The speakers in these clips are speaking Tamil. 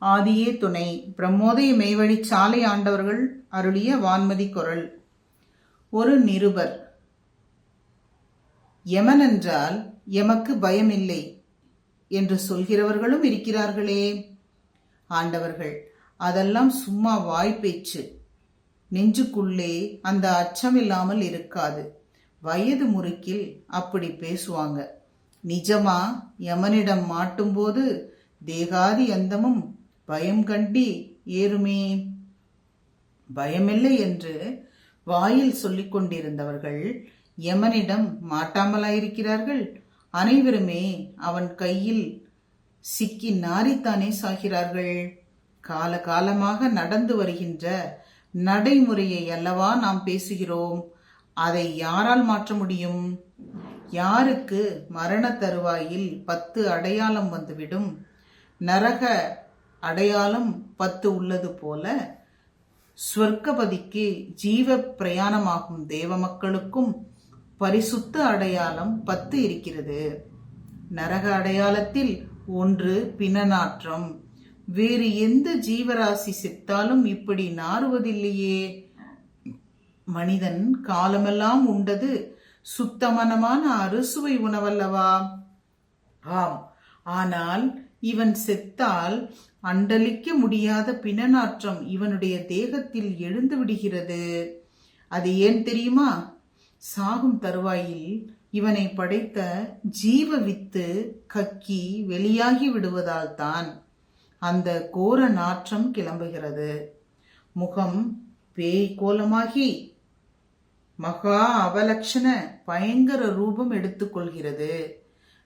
ஆதியே துணை. பிரம்மோதய மெய்வழி சாலை ஆண்டவர்கள் அருளிய வான்மதி குரல். ஒரு நிருபர். யமன் என்றால் எமக்கு பயமில்லை என்று சொல்கிறவர்களும் இருக்கிறார்களே. ஆண்டவர்கள் அதெல்லாம் சும்மா வாய்ப்பேச்சு நெஞ்சுக்குள்ளே அந்த அச்சம் இல்லாமல் இருக்காது. வயது முறுக்கில் அப்படி பேசுவாங்க. நிஜமா யமனிடம் மாட்டும்போது தேகாதி அந்தமும் பயம் கண்டி ஏறுமே. பயமில்லை என்று வாயில் சொல்லிக் கொண்டிருந்தவர்கள் யமனிடம் மாட்டாமலாயிருக்கிறார்கள். அனைவருமே அவன் கையில் சிக்கி நாரித்தானே சாகிறார்கள். கால காலமாக நடந்து வருகின்ற நடைமுறையை அல்லவா நாம் பேசுகிறோம். அதை யாரால் மாற்ற முடியும்? யாருக்கு மரண தருவாயில் பத்து அடையாளம் வந்துவிடும்? நரக அடையாளம் பத்து உள்ளது போல ஸ்வர்க்கபதிக்கு ஜீவ பிரயாணமாகும் தேவ மக்களுக்கும் பரிசுத்த அடையாளம் பத்து இருக்கிறது. நரக அடையாளத்தில் ஒன்று பிணநாற்றம். வேறு எந்த ஜீவராசி செத்தாலும் இப்படி நாறுவதில்லையே. மனிதன் காலமெல்லாம் உண்டது சுத்தமனமான அறுசுவை உணவல்லவா? ஆம் ஆனால் இவன் செத்தால் அண்டலிக்க முடியாத பிணநாற்றம் இவனுடைய தேகத்தில் எழுந்து விடுகிறது. அது ஏன் தெரியுமா? சாகும் தருவாயில் இவனை படைத்த ஜீவ வித்து கக்கி வெளியாகி விடுவதால் தான் அந்த கோர நாற்றம் கிளம்புகிறது. முகம் பேய் கோலமாகி மகா அவலட்சண பயங்கர ரூபம் எடுத்துக்கொள்கிறது.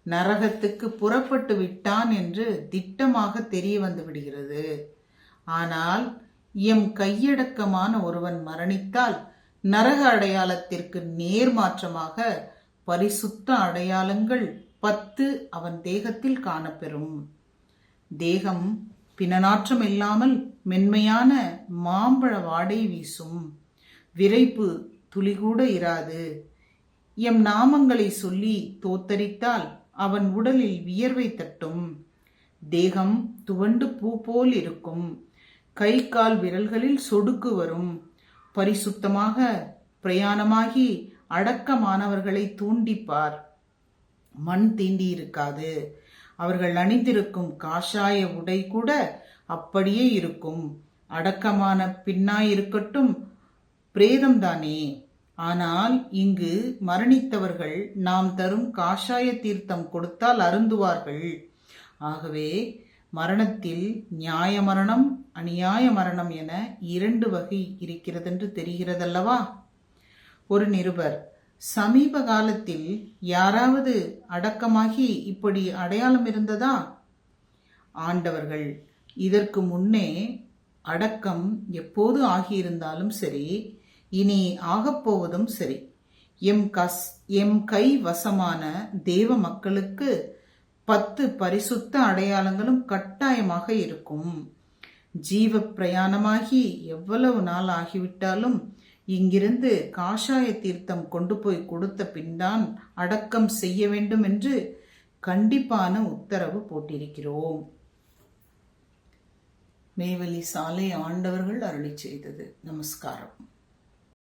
நரகத்துக்கு புறப்பட்டு விட்டான் என்று திட்டமாக தெரிய வந்து விடுகிறது. ஆனால் எம் கையடக்கமான ஒருவன் மரணித்தால் நரக அடையாளத்திற்கு நேர்மாற்றமாக பரிசுத்த அடையாளங்கள் பத்து அவன் தேகத்தில் காணப்பெறும். தேகம் பிணநாற்றம் இல்லாமல் மென்மையான மாம்பழ வாடை வீசும். விரைப்பு துளிகூட இராது. எம் நாமங்களை சொல்லி தோத்தரித்தால் அவன் உடலில் வியர்வை தட்டும். தேகம் துவண்டு பூ போல் இருக்கும். கை கால் விரல்களில் சொடுக்கு வரும். பரிசுத்தமாக பிரயாணமாகி அடக்கமானவர்களை தூண்டிப்பார். மண் தீண்டி இருக்காது அவர்கள் அணிந்திருக்கும் காஷாய உடை கூட அப்படியே இருக்கும். அடக்கமான பின்னாயிருக்கட்டும் பிரேதம்தானே ஆனால் இங்கு மரணித்தவர்கள் நாம் தரும் காஷாய தீர்த்தம் கொடுத்தால் அருந்துவார்கள். ஆகவே மரணத்தில் நியாய மரணம் அநியாய மரணம் என இரண்டு வகை இருக்கிறதென்று தெரிகிறதல்லவா? ஒரு நிருபர் சமீப காலத்தில் யாராவது அடக்கமாகி இப்படி அடையாளம் இருந்ததா? ஆண்டவர்கள் இதற்கு முன்னே அடக்கம் எப்போது ஆகியிருந்தாலும் சரி இனி ஆகப்போவதும் சரி. எம் கஸ் எம் கை வசமான தேவ மக்களுக்கு பத்து பரிசுத்த அடையாளங்களும் கட்டாயமாக இருக்கும். ஜீவ பிரயாணமாகி எவ்வளவு நாள் ஆகிவிட்டாலும் இங்கிருந்து காஷாய தீர்த்தம் கொண்டு போய் கொடுத்த பின்தான் அடக்கம் செய்ய வேண்டும் என்று கண்டிப்பான உத்தரவு போட்டிருக்கிறோம். மேவலி சாலை ஆண்டவர்கள் அருளி செய்தது. நமஸ்காரம்.